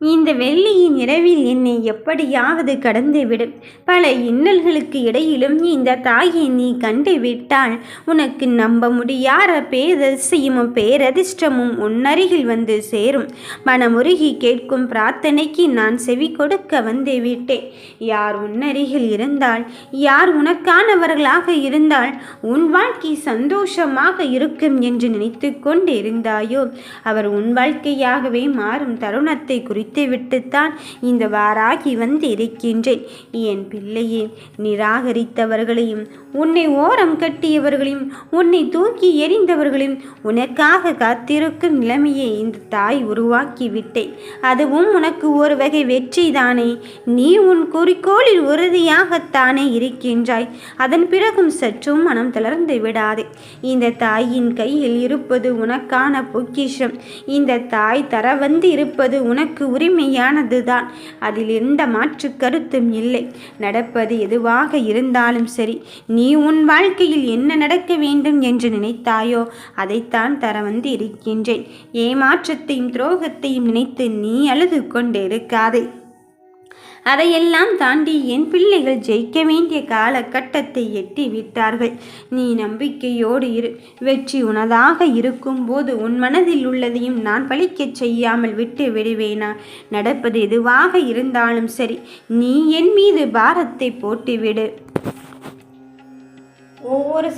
இந்த வெள்ளியின் இரவில் என்னை எப்படியாவது கடந்துவிடும். பல இன்னல்களுக்கு இடையிலும் இந்த தாயை நீ கண்டு விட்டால் உனக்கு நம்ப முடியாத பேரதிசயமும் பேரதிர்ஷ்டமும் உன்னருகில் வந்து சேரும். மனமுருகி கேட்கும் பிரார்த்தனைக்கு நான் செவி கொடுக்க வந்து விட்டேன் யார் உன்னருகில் இருந்தால் யார் உனக்கானவர்களாக இருந்தால் உன் வாழ்க்கை சந்தோஷமாக இருக்கும் என்று நினைத்து கொண்டு இருந்தாயோ அவர் உன் வாழ்க்கையாகவே மாறும் தருணத்தை குறித்து விட்டுத்தான் இந்த வாராகி வந்து இருக்கின்றேன் என் பிள்ளையே நிராகரித்தவர்களையும் உன்னை ஓரம் கட்டியவர்களையும் உன்னை தூக்கி எறிந்தவர்களையும் உனக்காக காத்திருக்கும் நிலைமையை இந்த தாய் உருவாக்கி விட்டேன் அதுவும் உனக்கு ஒரு வகை வெற்றிதானே. நீ உன் குறிக்கோளில் உறுதியாகத்தானே இருக்கின்றாய். அதன் பிறகும் சற்றும் மனம் தளர்ந்து விடாதே. இந்த தாயின் கையில் இருப்பது உனக்கான பொக்கிஷம். இந்த தாய் தர வந்து இருப்பது உனக்கு உரிமையானதுதான். அதில் எந்த மாற்று கருத்தும் இல்லை. நடப்பது எதுவாக இருந்தாலும் சரி நீ உன் வாழ்க்கையில் என்ன நடக்க வேண்டும் என்று நினைத்தாயோ அதைத்தான் தர வந்து இருக்கின்றேன் ஏமாற்றத்தையும் துரோகத்தையும் நினைத்து நீ அழுது கொண்டிருக்காதே. அதையெல்லாம் தாண்டி என் பிள்ளைகள் ஜெயிக்க வேண்டிய காலகட்டத்தை எட்டி விட்டார்கள் நீ நம்பிக்கையோடு இரு. வெற்றி உனதாக இருக்கும்போது உன் மனதில் உள்ளதையும் நான் பழிக்கச் செய்யாமல் விட்டு விடுவேனா? நடப்பது எதுவாக இருந்தாலும் சரி. நீ என் மீது பாரத்தை போட்டுவிடு. ஒவ்வொரு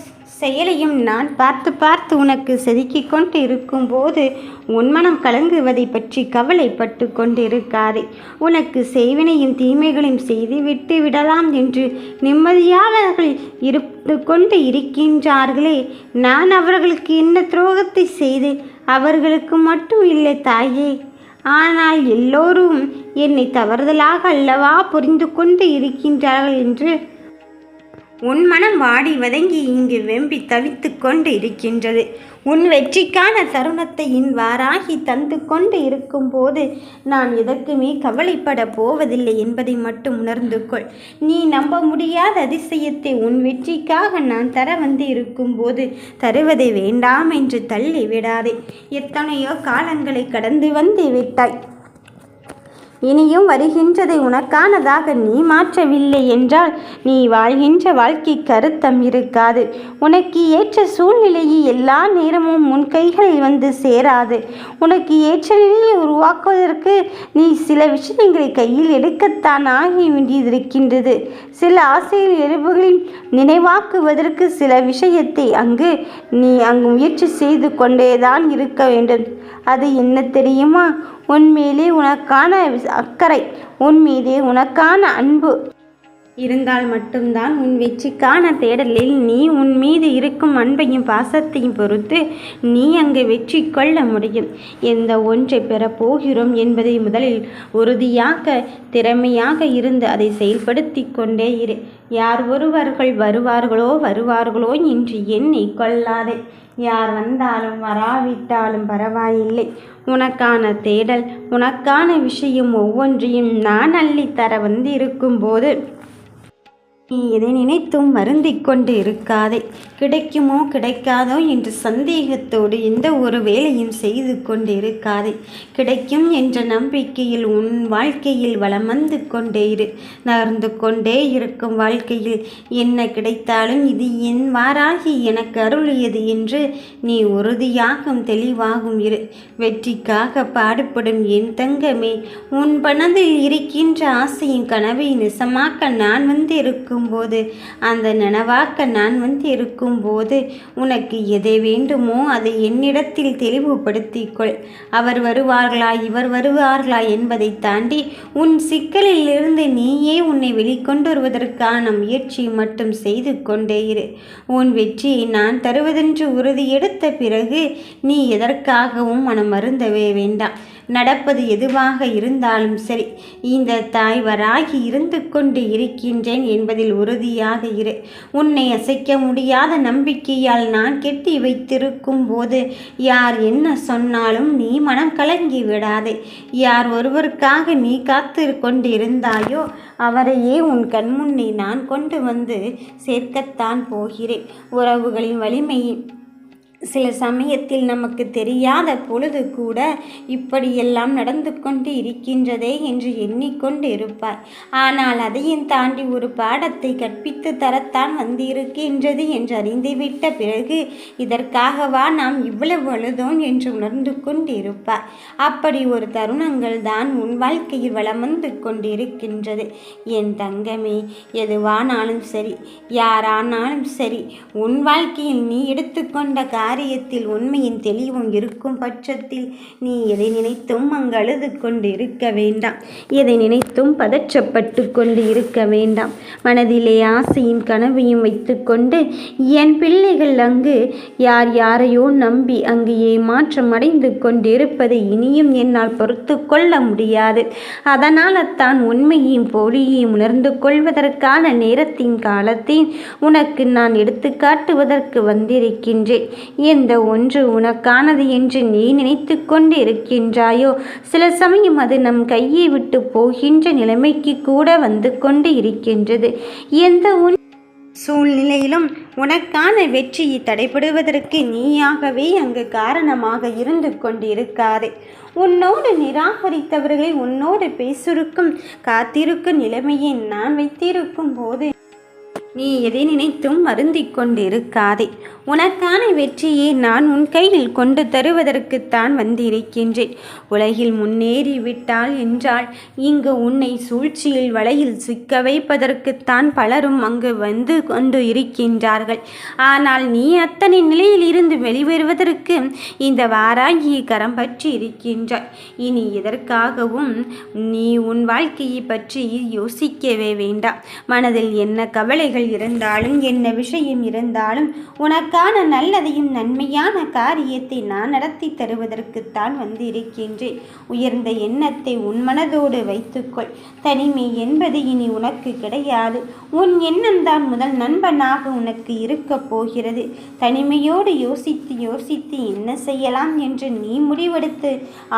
செயலையும் நான் பார்த்து பார்த்து உனக்கு செதுக்கிக் கொண்டு இருக்கும்போது உன் மனம் கலங்குவதை பற்றி கவலைப்பட்டு கொண்டிருக்காதே. உனக்கு செய்வினையும் தீமைகளையும் செய்துவிட்டு விடலாம் என்று நிம்மதியாளர்கள் இருந்து கொண்டு இருக்கின்றார்களே. நான் அவர்களுக்கு என்ன துரோகத்தை செய்து அவர்களுக்கு மட்டும் இல்லை தாயே. ஆனால் எல்லோரும் என்னை தவறுதலாக அல்லவா புரிந்து கொண்டு இருக்கின்றார்கள் என்று உன் மனம் வாடி வதங்கி இங்கு வெம்பி தவித்து கொண்டு இருக்கின்றது. உன் வெற்றிக்கான தருணத்தை இன்வாராகி தந்து கொண்டு இருக்கும்போது நான் எதற்குமே கவலைப்பட போவதில்லை என்பதை மட்டும் உணர்ந்து கொள். நீ நம்ப முடியாத அதிசயத்தை உன் வெற்றிக்காக நான் தர வந்து இருக்கும்போது தருவதை வேண்டாம் என்று தள்ளி விடாதே. எத்தனையோ காலங்களை கடந்து வந்து விட்டாய். இனியும் வருகின்றதை உனக்கானதாக நீ மாற்றவில்லை என்றால் நீ வாழ்கின்ற வாழ்க்கை கருத்தம் இருக்காது. உனக்கு ஏற்ற சூழ்நிலையை எல்லா நேரமும் உன் கைகளில் வந்து சேராது. உனக்கு ஏற்ற நிலையை உருவாக்குவதற்கு நீ சில விஷயங்களை கையில் எடுக்கத்தான் ஆகி வேண்டியதிருக்கின்றது சில ஆசையில் எரிவுகளில் நினைவாக்குவதற்கு சில விஷயத்தை அங்கு நீ அங்கு முயற்சி செய்து கொண்டேதான் இருக்க வேண்டும். அது என்ன தெரியுமா? உன்மேலே உனக்கான அக்கறை உன் மீதே உனக்கான அன்பு. இருந்தால் மட்டும்தான் உன் வெற்றிக்கான தேடலில் நீ உன் மீது இருக்கும் அன்பையும் பாசத்தையும் பொறுத்து நீ அங்கு வெற்றி கொள்ள முடியும். எந்த ஒன்றை பெறப் போகிறோம் என்பதை முதலில் உறுதியாக திறமையாக இருந்து அதை செயல்படுத்தி கொண்டே இரு. யார் ஒருவர்கள் வருவார்களோ வருவார்களோ என்று எண்ணி கொள்ளாதே. யார் வந்தாலும் வராவிட்டாலும் பரவாயில்லை. உனக்கான தேடல் உனக்கான விஷயம் ஒவ்வொன்றையும் நான் அள்ளித்தர வந்து இருக்கும்போது நீ எதை நினைத்தும் வருந்திக் கொண்டு இருக்காதே. கிடைக்குமோ கிடைக்காதோ என்று சந்தேகத்தோடு எந்த ஒரு வேலையும் செய்து கொண்டு இருக்காதே. கிடைக்கும் என்ற நம்பிக்கையில் உன் வாழ்க்கையில் வளம் வந்து கொண்டே இரு. நகர்ந்து கொண்டே இருக்கும் வாழ்க்கையில் என்ன கிடைத்தாலும் இது என் வாராகி எனக்கு அருளியது என்று நீ உறுதியாகும் தெளிவாகும் இரு. வெற்றிக்காக பாடுபடும் என் தங்கமே உன் பணத்தில் இருக்கின்ற ஆசையின் கனவை நிசமாக்க நான் வந்து இருக்கும் இருக்கும்போது அந்த நனவாக்க நான் வந்து இருக்கும்போது உனக்கு எதை வேண்டுமோ அதை என்னிடத்தில் தெளிவுபடுத்திக் கொள். அவர் வருவார்களா இவர் வருவார்களா என்பதை தாண்டி உன் சிக்கலிலிருந்து நீயே உன்னை வெளிக்கொண்டு வருவதற்கான முயற்சி மட்டும் செய்து கொண்டே இரு. உன் வெற்றியை நான் தருவதென்று உறுதி எடுத்த பிறகு நீ எதற்காகவும் மனம் மருந்தவே வேண்டாம். நடப்பது எதுவாக இருந்தாலும் சரி இந்த தாய்வராகி இருந்து கொண்டு இருக்கின்றேன் என்பதில் உறுதியாக இரு. உன்னை அசைக்க முடியாத நம்பிக்கையால் நான் கெட்டி வைத்திருக்கும் போது யார் என்ன சொன்னாலும் நீ மனம் கலங்கி விடாதே. யார் ஒருவருக்காக நீ காத்து கொண்டு இருந்தாயோ அவரையே உன் கண்முன்னே நான் கொண்டு வந்து சேர்க்கத்தான் போகிறேன். உறவுகளின் வலிமையை சில சமயத்தில் நமக்கு தெரியாத பொழுது கூட இப்படியெல்லாம் நடந்து கொண்டு இருக்கின்றதே என்று எண்ணிக்கொண்டு இருப்பாய். ஆனால் அதையும் தாண்டி ஒரு பாடத்தை கற்பித்து தரத்தான் வந்திருக்கின்றது என்று அறிந்துவிட்ட பிறகு இதற்காகவா நாம் இவ்வளவு அழுதோம் என்று உணர்ந்து கொண்டு இருப்பாய். அப்படி ஒரு தருணங்கள் தான் உன் வாழ்க்கையில் வளம் வந்து கொண்டிருக்கின்றது. என் தங்கமே எதுவானாலும் சரி யாரானாலும் சரி உன் வாழ்க்கையில் நீ எடுத்துக்கொண்ட காரியத்தில் உண்மையின் தெளிவும் இருக்கும் பட்சத்தில் நீ எதை நினைத்தும் அங்கு அழுது கொண்டு இருக்க வேண்டாம். எதை நினைத்தும் பதற்றப்பட்டு கொண்டு இருக்க வேண்டாம். மனதிலே ஆசையும் கனவையும் வைத்துக்கொண்டு என் பிள்ளைகள் அங்கு யார் யாரையோ நம்பி அங்கு ஏமாற்றம் அடைந்து கொண்டிருப்பதை இனியும் என்னால் பொறுத்து கொள்ள முடியாது. அதனால் தான் உண்மையையும் போலியையும் உணர்ந்து கொள்வதற்கான நேரத்தின் காலத்தை உனக்கு நான் எடுத்து காட்டுவதற்கு வந்திருக்கின்றேன். எந்த ஒன்று உனக்கானது என்று நீ நினைத்து கொண்டு இருக்கின்றாயோ சில சமயம் அது நம் கையை விட்டு போகின்ற நிலைமைக்கு கூட வந்து கொண்டு இருக்கின்றது. எந்த ஒன் சூழ்நிலையிலும் உனக்கான வெற்றியை தடைபடுவதற்கு நீயாகவே அங்கு காரணமாக இருந்து கொண்டிருக்காதே. உன்னோடு நிராகரித்தவர்களை உன்னோடு பேசுருக்கும் காத்திருக்கும் நிலைமையை நான் வைத்திருக்கும் போது நீ எதை நினைத்தும் வருந்திக் கொண்டிருக்காதே. உனக்கான வெற்றியை நான் உன் கையில் கொண்டு தருவதற்குத்தான் வந்திருக்கின்றேன். உலகில் முன்னேறி விட்டால் என்றால் இங்கு உன்னை சூழ்ச்சியில் வலையில் சிக்க வைப்பதற்குத்தான் பலரும் அங்கு வந்து கொண்டு இருக்கின்றார்கள். ஆனால் நீ அத்தனை நிலையில் இருந்து வெளிவருவதற்கு இந்த வாராகி கரம் பற்றி இருக்கின்றாய். இனி எதற்காகவும் நீ உன் வாழ்க்கையை பற்றி யோசிக்கவே வேண்டாம். மனதில் என்ன கவலைகள் இருந்தாலும் என்ன விஷயம் இருந்தாலும் உனக்கான நல்லதையும் நன்மையான காரியத்தை நான் நடத்தி தருவதற்குத்தான் வந்து இருக்கின்றேன் உயர்ந்த எண்ணத்தை உன் மனதோடு வைத்துக்கொள். தனிமை என்பது இனி உனக்கு கிடையாது. உன் எண்ணம்தான் முதல் நண்பனாக உனக்கு இருக்கப் போகிறது. தனிமையோடு யோசித்து யோசித்து என்ன செய்யலாம் என்று நீ முடிவெடுத்து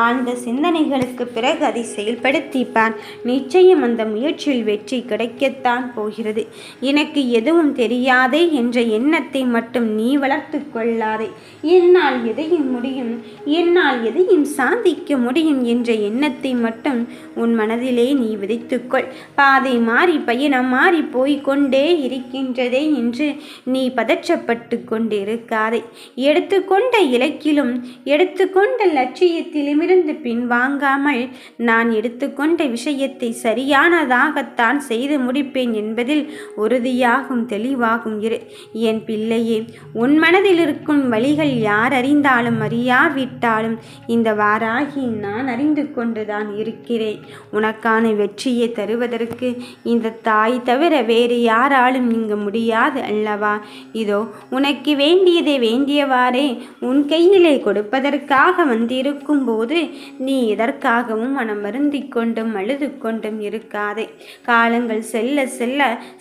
ஆழ்ந்த சிந்தனைகளுக்கு பிறகு அதை செயல்படுத்திப்பான். நிச்சயம் அந்த முயற்சியில் வெற்றி கிடைக்கத்தான் போகிறது. எனக்கு எதுவும் தெரியாதே என்ற எண்ணத்தை மட்டும் நீ வளர்த்து கொள்ளாதே. என்னால் எதையும் முடியும் என்னால் எதையும் சாதிக்க முடியும் என்ற எண்ணத்தை மட்டும் உன் மனதிலே நீ விதைத்துக்கொள் பாதை மாறி பயணம் மாறி போய்கொண்டே இருக்கின்றதே என்று நீ பதற்றப்பட்டு கொண்டிருக்காதே. எடுத்துக்கொண்ட இலக்கிலும் எடுத்துக்கொண்ட லட்சியத்திலுமிருந்து பின்வாங்காமல் நான் எடுத்துக்கொண்ட விஷயத்தை சரியானதாகத்தான் செய்து முடிப்பேன் என்பதில் உறுதியாக உறுதியாகும் தெளிவாகும் இரு. என் பிள்ளையே உன் மனதில் இருக்கும் வழிகள் யார் அறிந்தாலும் அறியாவிட்டாலும் இந்த வாராகி நான் அறிந்து கொண்டுதான் இருக்கிறேன். உனக்கான வெற்றியை தருவதற்கு இந்த தாய் தவிர வேறு யாராலும் இங்கு முடியாது அல்லவா? இதோ உனக்கு வேண்டியதை வேண்டியவாறே உன் கையிலே கொடுப்பதற்காக வந்திருக்கும் போது நீ இதற்காகவும் மனம் வருந்திக் கொண்டும் அழுது கொண்டும் இருக்காதே. காலங்கள் செல்ல செல்ல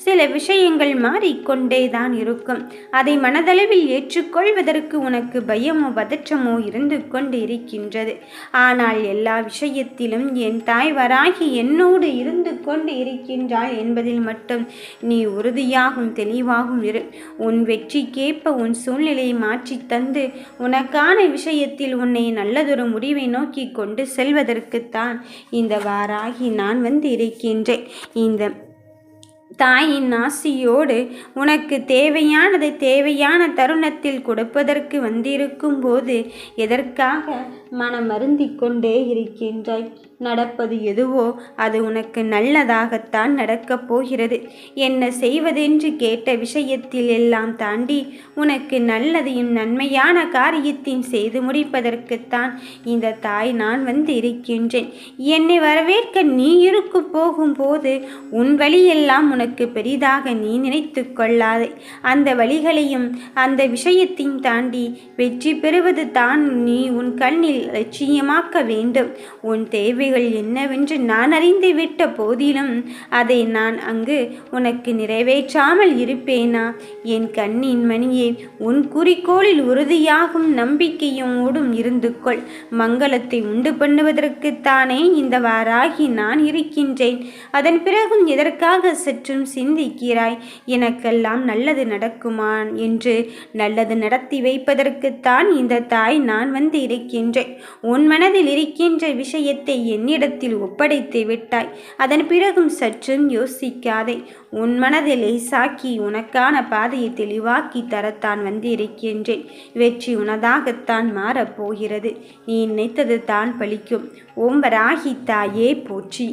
சில விஷயங்கள் மாறிக்கொண்டே மாறிக்கொண்டேதான் இருக்கும். அதை மனதளவில் மனதளவில் ஏற்றுக்கொள்வதற்கு உனக்கு பயமோ பதற்றமோ இருந்து கொண்டு இருக்கின்றது ஆனால் எல்லா விஷயத்திலும் என் தாய் வராகி என்னோடு இருந்து கொண்டு இருக்கின்றாள் என்பதில் மட்டும் நீ உறுதியாகும் தெளிவாகும் இரு. உன் வெற்றிக்கேற்ப உன் சூழ்நிலையை மாற்றி தந்து உனக்கான விஷயத்தில் உன்னை நல்லதொரு முடிவை நோக்கி கொண்டு செல்வதற்குத்தான் இந்த வாராகி நான் வந்து இருக்கின்றேன். இந்த தாயின் ஆசியோடு உனக்கு தேவையானதை தேவையான தருணத்தில் கொடுப்பதற்கு வந்திருக்கும் போது எதற்காக மனமருந்திக் கொண்டே இருக்கின்றாய்? நடப்பது எதுவோ அது உனக்கு நல்லதாகத்தான் நடக்கப் போகிறது. என்ன செய்வதென்று கேட்ட விஷயத்தில் எல்லாம் தாண்டி உனக்கு நல்லதையும் நன்மையான காரியத்தையும் செய்து முடிப்பதற்குத்தான் இந்த தாய் நான் வந்து இருக்கின்றேன். என்னை வரவேற்க நீ இருக்கு போகும்போது உன் வழியெல்லாம் உனக்கு பெரிதாக நீ நினைத்து கொள்ளாதே. அந்த வழிகளையும் அந்த விஷயத்தையும் தாண்டி வெற்றி பெறுவது தான் நீ உன் கண்ணில் லட்சியமாக்க வேண்டும். உன் தேவை விதிகள் என்னவென்று நான் அறிந்து விட்ட போதிலும் அதை நான் அங்கு உனக்கு நிறைவேற்றாமல் இருப்பேனா? என் கண்ணின் மணியே உன் குறிக்கோளில் உறுதியாகும் நம்பிக்கையோடும் இருந்து கொள். மங்களத்தை உண்டு பண்ணுவதற்குத்தானே இந்த வாராகி நான் இருக்கின்றேன். அதன் பிறகும் எதற்காக சற்றும் சிந்திக்கிறாய்? எனக்கெல்லாம் நல்லது நடக்குமா என்று நல்லது நடத்தி வைப்பதற்குத்தான் இந்த தாய் நான் வந்து இருக்கின்றேன். உன் மனதில் இருக்கின்ற விஷயத்தை என்னிடத்தில் ஒப்படைத்து விட்டாய். அதன் பிறகும் சற்றும் யோசிக்காதே. உன் மனதில் சாக்கி உனக்கான பாதையை தெளிவாக்கி தரத்தான் வந்திருக்கின்றேன். வெற்றி உனதாகத்தான் மாறப்போகிறது. நீ நினைத்தது தான் பலிக்கும் ஓம்பராகி தாயே போற்றி.